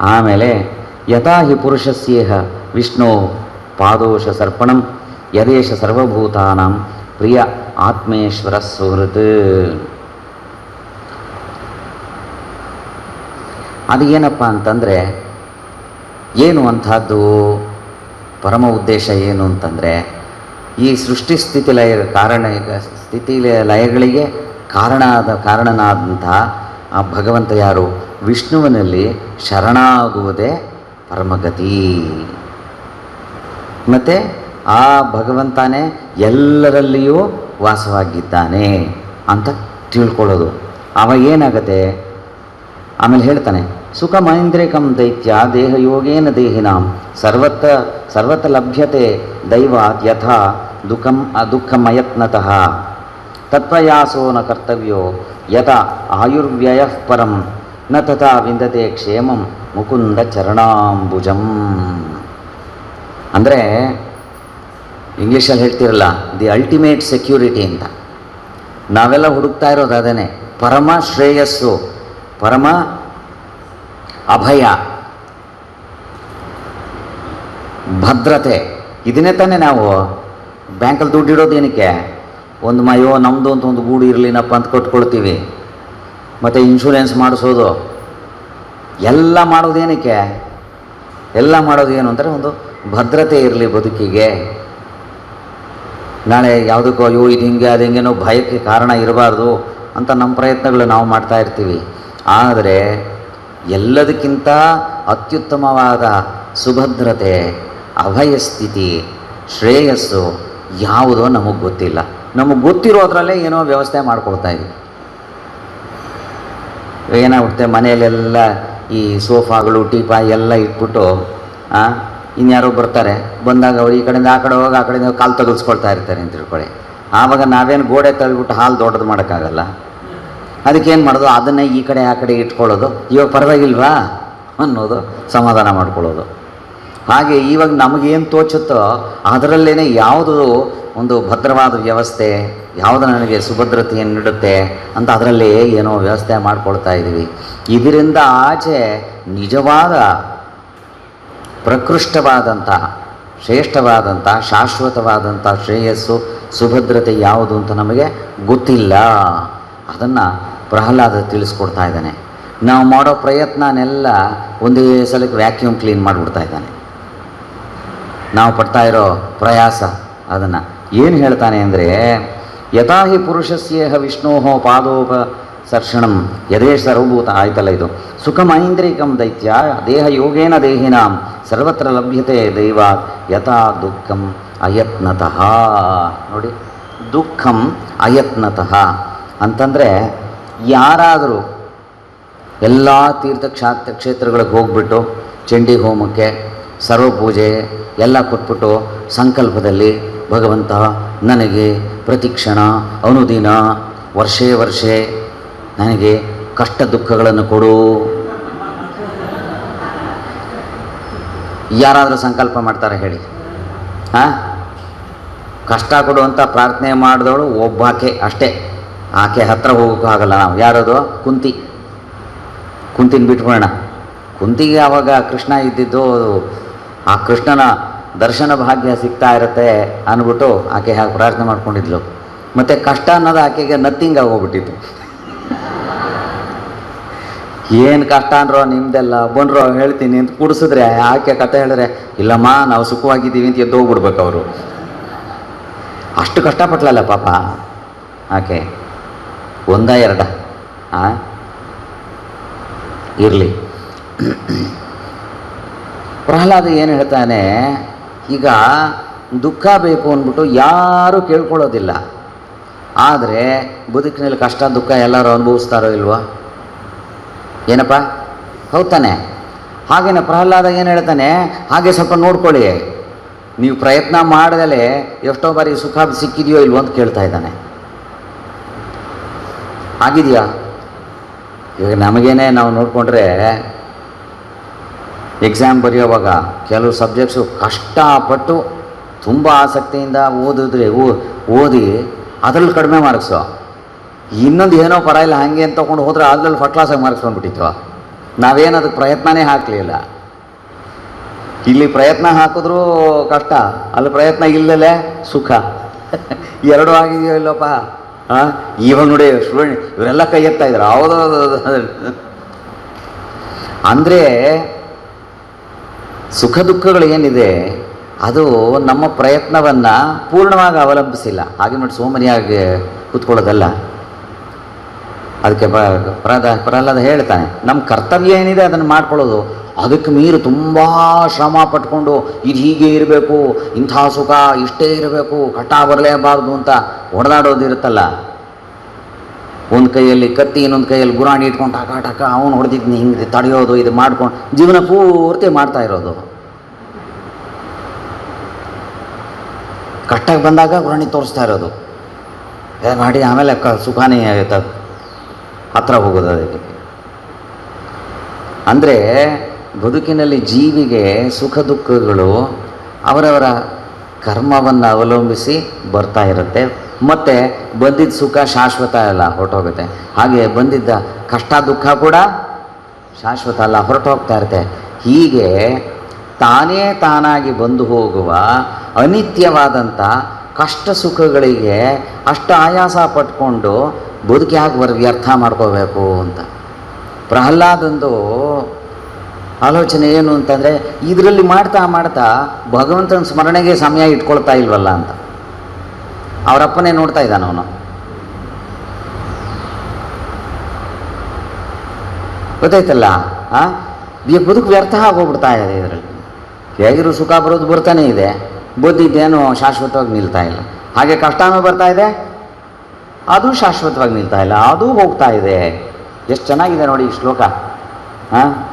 ಆಮೇಲೆ ಯಥಾ ಹಿ ಪುರುಷಸ್ಯೇಹ ವಿಷ್ಣು ಪಾದೋಷ ಸರ್ಪಣಂ ಯದೇಶ ಸರ್ವಭೂತಾನಾಂ ಪ್ರಿಯ ಆತ್ಮೇಶ್ವರ ಸುಹೃತ್. ಅದು ಏನಪ್ಪ ಅಂತಂದರೆ ಏನು ಅಂಥದ್ದು? ಪರಮ ಉದ್ದೇಶ ಏನು ಅಂತಂದರೆ ಈ ಸೃಷ್ಟಿ ಸ್ಥಿತಿ ಲಯ ಕಾರಣ ಸ್ಥಿತಿ ಲಯಗಳಿಗೆ ಕಾರಣ ಆದ ಕಾರಣನಾದಂಥ ಆ ಭಗವಂತ ಯಾರು? ವಿಷ್ಣುವಿನಲ್ಲಿ ಶರಣಾಗುವುದೇ ಪರಮಗತಿ. ಮತ್ತು ಆ ಭಗವಂತನೇ ಎಲ್ಲರಲ್ಲಿಯೂ ವಾಸವಾಗಿದ್ದಾನೆ ಅಂತ ತಿಳ್ಕೊಳ್ಳೋದು. ಅವ ಏನಾಗತ್ತೆ? ಆಮೇಲೆ ಹೇಳ್ತಾನೆ, ಸುಖ ಮೈಂದ್ರಿಕಂ ದೈತ್ಯ ದೇಹಯೋಗೇನ ದೇಹಿನಾಂ, ಸರ್ವತ್ರ ಸರ್ವತ್ರ ಲಭ್ಯತೆ ದೈವಾತ್ ಯಥಾ ದುಃಖಂ ದುಃಖಮಯತ್ನತಃ ತತ್ಪ್ರಯಾಸೋ ನ ಕರ್ತವ್ಯೋ ಯಥ ಆಯುರ್ವ್ಯಯ ಪರಂ ನ ತಥಾ ವಿಂದತೆ ಕ್ಷೇಮಂ ಮುಕುಂದ ಚರಣಾಂಬುಜಂ. ಅಂದರೆ ಇಂಗ್ಲೀಷಲ್ಲಿ ಹೇಳ್ತಿರಲ್ಲ, ದಿ ಅಲ್ಟಿಮೇಟ್ ಸೆಕ್ಯೂರಿಟಿ ಅಂತ. ನಾವೆಲ್ಲ ಹುಡುಕ್ತಾ ಇರೋದು ಅದೇ ಪರಮ ಶ್ರೇಯಸ್ಸು, ಪರಮ ಅಭಯ, ಭದ್ರತೆ. ಇದನ್ನೇ ತಾನೇ ನಾವು ಬ್ಯಾಂಕಲ್ಲಿ ದುಡ್ಡಿಡೋದೇನಕ್ಕೆ ಒಂದು ಮಯೋ ನಮ್ಮದು ಅಂತ ಒಂದು ಗೂಡು ಇರಲಿನಪ್ಪ ಅಂತ ಕೊಟ್ಕೊಳ್ತೀವಿ. ಮತ್ತು ಇನ್ಶೂರೆನ್ಸ್ ಮಾಡಿಸೋದು. ಎಲ್ಲ ಮಾಡೋದೇನಕ್ಕೆ ಎಲ್ಲ ಮಾಡೋದು ಏನು ಅಂದರೆ ಒಂದು ಭದ್ರತೆ ಇರಲಿ ಬದುಕಿಗೆ. ನಾಳೆ ಯಾವುದಕ್ಕೋ ಅಯ್ಯೋ ಇದು ಹಿಂಗೆ, ಅದು ಹಿಂಗೇನೋ ಭಯಕ್ಕೆ ಕಾರಣ ಇರಬಾರ್ದು ಅಂತ ನಮ್ಮ ಪ್ರಯತ್ನಗಳು ನಾವು ಮಾಡ್ತಾ ಇರ್ತೀವಿ. ಆದರೆ ಎಲ್ಲದಕ್ಕಿಂತ ಅತ್ಯುತ್ತಮವಾದ ಸುಭದ್ರತೆ, ಅಭಯ ಸ್ಥಿತಿ, ಶ್ರೇಯಸ್ಸು ಯಾವುದೋ ನಮಗೆ ಗೊತ್ತಿಲ್ಲ. ನಮಗೆ ಗೊತ್ತಿರೋದ್ರಲ್ಲೇ ಏನೋ ವ್ಯವಸ್ಥೆ ಮಾಡ್ಕೊಳ್ತಾ ಇದ್ದೀವಿ. ಏನಾಗುತ್ತೆ? ಮನೆಯಲ್ಲೆಲ್ಲ ಈ ಸೋಫಾಗಳು ಟೀಪಾಯಿ ಎಲ್ಲ ಇಟ್ಬಿಟ್ಟು ಇನ್ಯಾರೋ ಬರ್ತಾರೆ. ಬಂದಾಗ ಅವ್ರು ಈ ಕಡೆಯಿಂದ ಆ ಕಡೆ ಹೋಗಿ ಆ ಕಡೆಯಿಂದ ಕಾಲು ತಗಲ್ಸ್ಕೊಳ್ತಾ ಇರ್ತಾರೆ ಅಂತ ತಿಳ್ಕೊಳ್ಳಿ. ಆವಾಗ ನಾವೇನು ಗೋಡೆ ತಳ್ಬಿಟ್ಟು ಹಾಲು ದೊಡ್ಡದು ಮಾಡೋಕ್ಕಾಗಲ್ಲ. ಅದಕ್ಕೇನು ಮಾಡೋದು? ಅದನ್ನೇ ಈ ಕಡೆ, ಆ ಕಡೆ ಇಟ್ಕೊಳ್ಳೋದು. ಇವಾಗ ಪರವಾಗಿಲ್ವಾ? ಅನ್ನೋದು ಸಮಾಧಾನ ಮಾಡ್ಕೊಳ್ಳೋದು. ಹಾಗೆ ಇವಾಗ ನಮಗೇನು ತೋಚುತ್ತೋ ಅದರಲ್ಲೇ ಯಾವುದು ಒಂದು ಭದ್ರವಾದ ವ್ಯವಸ್ಥೆ, ಯಾವುದು ನನಗೆ ಸುಭದ್ರತೆಯನ್ನು ನೀಡುತ್ತೆ ಅಂತ ಅದರಲ್ಲಿ ಏನೋ ವ್ಯವಸ್ಥೆ ಮಾಡ್ಕೊಳ್ತಾ ಇದ್ದೀವಿ ಇದರಿಂದ ಆಚೆ ನಿಜವಾದ, ಪ್ರಕೃಷ್ಟವಾದಂಥ, ಶ್ರೇಷ್ಠವಾದಂಥ, ಶಾಶ್ವತವಾದಂಥ ಶ್ರೇಯಸ್ಸು, ಸುಭದ್ರತೆ ಯಾವುದು ಅಂತ ನಮಗೆ ಗೊತ್ತಿಲ್ಲ. ಅದನ್ನು ಪ್ರಹ್ಲಾದ ತಿಳಿಸ್ಕೊಡ್ತಾ ಇದ್ದಾನೆ. ನಾವು ಮಾಡೋ ಪ್ರಯತ್ನನೆಲ್ಲ ಒಂದೇ ಸಲಕ್ಕೆ ವ್ಯಾಕ್ಯೂಮ್ ಕ್ಲೀನ್ ಮಾಡಿಬಿಡ್ತಾ ಇದ್ದಾನೆ. ನಾವು ಪಡ್ತಾ ಇರೋ ಪ್ರಯಾಸ ಅದನ್ನು. ಏನು ಹೇಳ್ತಾನೆ ಅಂದರೆ, ಯಥಾ ಹಿ ಪುರುಷಸ್ಯೇಹ ವಿಷ್ಣೋಹೋ ಪಾದೋಪ ಸರ್ಷಣಂ. ಯದೇ ಸರ್ವಭೂತ ಆಯ್ತಲ್ಲ ಇದು. ಸುಖಮೈಂದ್ರಿಕಂ ದೈತ್ಯ, ದೇಹ ಯೋಗೇನ ದೇಹಿನಾಂ. ಸರ್ವತ್ರ ಲಭ್ಯತೆ ದೈವ ಯಥಾ ದುಃಖಂ ಅಯತ್ನತಃ. ನೋಡಿ, ದುಃಖಂ ಅಯತ್ನತಃ ಅಂತಂದರೆ ಯಾರಾದರೂ ಎಲ್ಲ ತೀರ್ಥಕ್ಷಾತ್ರ ಕ್ಷೇತ್ರಗಳಿಗೆ ಹೋಗ್ಬಿಟ್ಟು, ಚಂಡಿ ಹೋಮಕ್ಕೆ, ಸರ್ವಪೂಜೆ ಎಲ್ಲ ಕೊಟ್ಬಿಟ್ಟು ಸಂಕಲ್ಪದಲ್ಲಿ ಭಗವಂತ ನನಗೆ ಪ್ರತಿಕ್ಷಣ ಅನುದಿನ ವರ್ಷೇ ವರ್ಷೇ ನನಗೆ ಕಷ್ಟ ದುಃಖಗಳನ್ನು ಕೊಡು. ಯಾರಾದರೂ ಸಂಕಲ್ಪ ಮಾಡ್ತಾರೆ ಹೇಳಿ. ಹಾಂ? ಕಷ್ಟ ಕೊಡುವಂಥ ಪ್ರಾರ್ಥನೆ ಮಾಡಿದವಳು ಒಬ್ಬಾಕೆ ಅಷ್ಟೇ. ಆಕೆ ಹತ್ರ ಹೋಗೋಕ್ಕೂ ಆಗಲ್ಲ ನಾವು. ಯಾರದು? ಕುಂತಿ. ಕುಂತಿನ ಬಿಟ್ಕೊಳ್ಳೋಣ ಕುಂತಿಗೆ ಆವಾಗ ಕೃಷ್ಣ ಇದ್ದಿದ್ದು ಆ ಕೃಷ್ಣನ ದರ್ಶನ ಭಾಗ್ಯ ಸಿಗ್ತಾ ಇರುತ್ತೆ ಅಂದ್ಬಿಟ್ಟು ಆಕೆ ಹಾಗೆ ಪ್ರಾರ್ಥನೆ ಮಾಡ್ಕೊಂಡಿದ್ಲು. ಮತ್ತು ಕಷ್ಟ ಅನ್ನೋದು ಆಕೆಗೆ ನತ್ತಿಂಗ್ ಆಗೋಗ್ಬಿಟ್ಟಿತ್ತು. ಏನು ಕಷ್ಟ ಅಂದ್ರೋ ನಿಮ್ದೆಲ್ಲ ಬಂದ್ರೋ ಹೇಳ್ತೀನಿ ಅಂತ ಕುಡಿಸಿದ್ರೆ ಆಕೆ ಕತೆ ಹೇಳಿದ್ರೆ, ಇಲ್ಲಮ್ಮ ನಾವು ಸುಖವಾಗಿದ್ದೀವಿ ಅಂತ ಎದ್ದು ಹೋಗ್ಬಿಡ್ಬೇಕು ಅವರು. ಅಷ್ಟು ಕಷ್ಟಪಟ್ಲಲ್ಲ ಪಾಪ ಆಕೆ. ಒಂದ ಎರಡ, ಆ? ಇರಲಿ. ಪ್ರಹ್ಲಾದ ಏನು ಹೇಳ್ತಾನೆ, ಈಗ ದುಃಖ ಬೇಕು ಅಂದ್ಬಿಟ್ಟು ಯಾರೂ ಕೇಳ್ಕೊಳ್ಳೋದಿಲ್ಲ. ಆದರೆ ಬದುಕಿನಲ್ಲಿ ಕಷ್ಟ, ದುಃಖ ಎಲ್ಲರೂ ಅನುಭವಿಸ್ತಾರೋ ಇಲ್ವೋ? ಏನಪ್ಪ? ಹೌದಾನೆ ಹಾಗೇನೆ ಪ್ರಹ್ಲಾದ ಏನು ಹೇಳ್ತಾನೆ, ಹಾಗೆ ಸ್ವಲ್ಪ ನೋಡ್ಕೊಳ್ಳಿ. ನೀವು ಪ್ರಯತ್ನ ಮಾಡ್ದಲೇ ಎಷ್ಟೋ ಬಾರಿ ಸುಖ ಸಿಕ್ಕಿದೆಯೋ ಇಲ್ವೋ ಅಂತ ಕೇಳ್ತಾ ಇದ್ದಾನೆ. ಆಗಿದೆಯಾ? ಇವಾಗ ನಮಗೇನೆ ನಾವು ನೋಡಿಕೊಂಡ್ರೆ ಎಕ್ಸಾಮ್ ಬರೆಯೋವಾಗ ಕೆಲವು ಸಬ್ಜೆಕ್ಟ್ಸು ಕಷ್ಟಪಟ್ಟು ತುಂಬ ಆಸಕ್ತಿಯಿಂದ ಓದಿದ್ರೆ ಓದಿ ಅದರಲ್ಲಿ ಕಡಿಮೆ ಮಾರ್ಕ್ಸು ಇನ್ನೊಂದು ಏನೋ ಪರವಾಗಿಲ್ಲ, ಹಾಗೆ ಅಂತ ತೊಗೊಂಡು ಹೋದ್ರೆ ಅದ್ರಲ್ಲಿ ಫಸ್ಟ್ ಕ್ಲಾಸಾಗಿ ಮಾರ್ಕ್ಸ್ ಬಂದುಬಿಟ್ಟಿತ್ತು. ನಾವೇನು ಅದಕ್ಕೆ ಪ್ರಯತ್ನನೇ ಹಾಕಲಿಲ್ಲ. ಇಲ್ಲಿ ಪ್ರಯತ್ನ ಹಾಕಿದ್ರೂ ಕಷ್ಟ, ಅಲ್ಲಿ ಪ್ರಯತ್ನ ಇಲ್ಲಲೇ ಸುಖ. ಎರಡೂ ಆಗಿದೆಯೋ ಇಲ್ಲಪ್ಪ ಹಾಂ ಇವಾಗ ನೋಡಿ ಸ್ಟೂಡೆಂಟ್ ಇವರೆಲ್ಲ ಕೈ ಎತ್ತಾ ಇದ್ದಾರೆ ಹೌದು ಅಂದರೆ ಸುಖ ದುಃಖಗಳು ಏನಿದೆ, ಅದು ನಮ್ಮ ಪ್ರಯತ್ನವನ್ನು ಪೂರ್ಣವಾಗಿ ಅವಲಂಬಿಸಿಲ್ಲ. ಹಾಗೆ ನೋಡಿ ಸೋಮನಿಯಾಗಿ ಕೂತ್ಕೊಳ್ಳೋದಲ್ಲ. ಅದಕ್ಕೆ ಪ್ರಹ್ಲಾದ ಪ್ರಹ್ಲಾದ ಹೇಳ್ತಾನೆ ನಮ್ಮ ಕರ್ತವ್ಯ ಏನಿದೆ ಅದನ್ನು ಮಾಡ್ಕೊಳ್ಳೋದು. ಅದಕ್ಕೆ ಮೀರು ತುಂಬ ಶ್ರಮ ಪಟ್ಕೊಂಡು ಇದು ಹೀಗೆ ಇರಬೇಕು, ಇಂಥ ಸುಖ ಇಷ್ಟೇ ಇರಬೇಕು ಕಟ್ಟ ಬರಲೇಬಾರ್ದು ಅಂತ ಹೊಡೆದಾಡೋದಿರುತ್ತಲ್ಲ ಒಂದು ಕೈಯಲ್ಲಿ ಕತ್ತಿ, ಇನ್ನೊಂದು ಕೈಯಲ್ಲಿ ಗುರಾಣಿ ಇಟ್ಕೊಂಡು ಟಕ ಟಕ, ಅವನು ಹೊಡೆದಿದ್ನಿ, ಹಿಂಗೆ ತಡೆಯೋದು, ಇದು ಮಾಡ್ಕೊಂಡು ಜೀವನ ಪೂರ್ತಿ ಮಾಡ್ತಾ ಇರೋದು. ಕಟ್ಟಾಗಿ ಬಂದಾಗ ಗುರಾಣಿ ತೋರಿಸ್ತಾ ಇರೋದು. ಏ ಮಾಡಿ, ಆಮೇಲೆ ಕ, ಸುಖಾನೇ ಆಗುತ್ತೆ ಹತ್ರ ಹೋಗೋದು ಅದಕ್ಕೆ. ಅಂದರೆ ಬದುಕಿನಲ್ಲಿ ಜೀವಿಗೆ ಸುಖ, ದುಃಖಗಳು ಅವರವರ ಕರ್ಮವನ್ನು ಅವಲಂಬಿಸಿ ಬರ್ತಾ ಇರುತ್ತೆ. ಮತ್ತು ಬಂದಿದ್ದ ಸುಖ ಶಾಶ್ವತ ಅಲ್ಲ ಹೊರಟೋಗುತ್ತೆ. ಹಾಗೆ ಬಂದಿದ್ದ ಕಷ್ಟ ದುಃಖ ಕೂಡ ಶಾಶ್ವತ ಅಲ್ಲ ಹೊರಟೋಗ್ತಾ ಇರುತ್ತೆ. ಹೀಗೆ ತಾನೇ ತಾನಾಗಿ ಬಂದು ಹೋಗುವ ಅನಿತ್ಯವಾದಂಥ ಕಷ್ಟ ಸುಖಗಳಿಗೆ ಅಷ್ಟು ಆಯಾಸ ಪಟ್ಕೊಂಡು ಬದುಕಿ ಯಾಕೆ ವ್ಯರ್ಥ ಮಾಡ್ಕೋಬೇಕು ಅಂತ. ಪ್ರಹ್ಲಾದಂದು ಆಲೋಚನೆ ಏನು ಅಂತಂದರೆ, ಇದರಲ್ಲಿ ಮಾಡ್ತಾ ಮಾಡ್ತಾ ಭಗವಂತನ ಸ್ಮರಣೆಗೆ ಸಮಯ ಇಟ್ಕೊಳ್ತಾ ಇಲ್ವಲ್ಲ ಅಂತ. ಅವರಪ್ಪನೇ ನೋಡ್ತಾ ಇದ್ದಾನ ಅವನು. ಗೊತ್ತಾಯ್ತಲ್ಲ? ಈ ಬದುಕು ವ್ಯರ್ಥ ಆಗೋಗ್ಬಿಡ್ತಾ ಇದೆ ಇದರಲ್ಲಿ. ಹೇಗಿರೋ ಸುಖ ಬರೋದು ಬರ್ತಾನೆ ಇದೆ. ಬುದ್ಧಿದ್ದೇನು ಶಾಶ್ವತವಾಗಿ ನಿಲ್ತಾ ಇಲ್ಲ. ಹಾಗೆ ಕಷ್ಟನೂ ಬರ್ತಾ ಇದೆ. ಅದು ಶಾಶ್ವತವಾಗಿ ನಿಲ್ತಾ ಇಲ್ಲ. ಅದು ಹೋಗ್ತಾ ಇದೆ. ಎಷ್ಟು ಚೆನ್ನಾಗಿದೆ ನೋಡಿ ಈ ಶ್ಲೋಕ. ಹಾಂ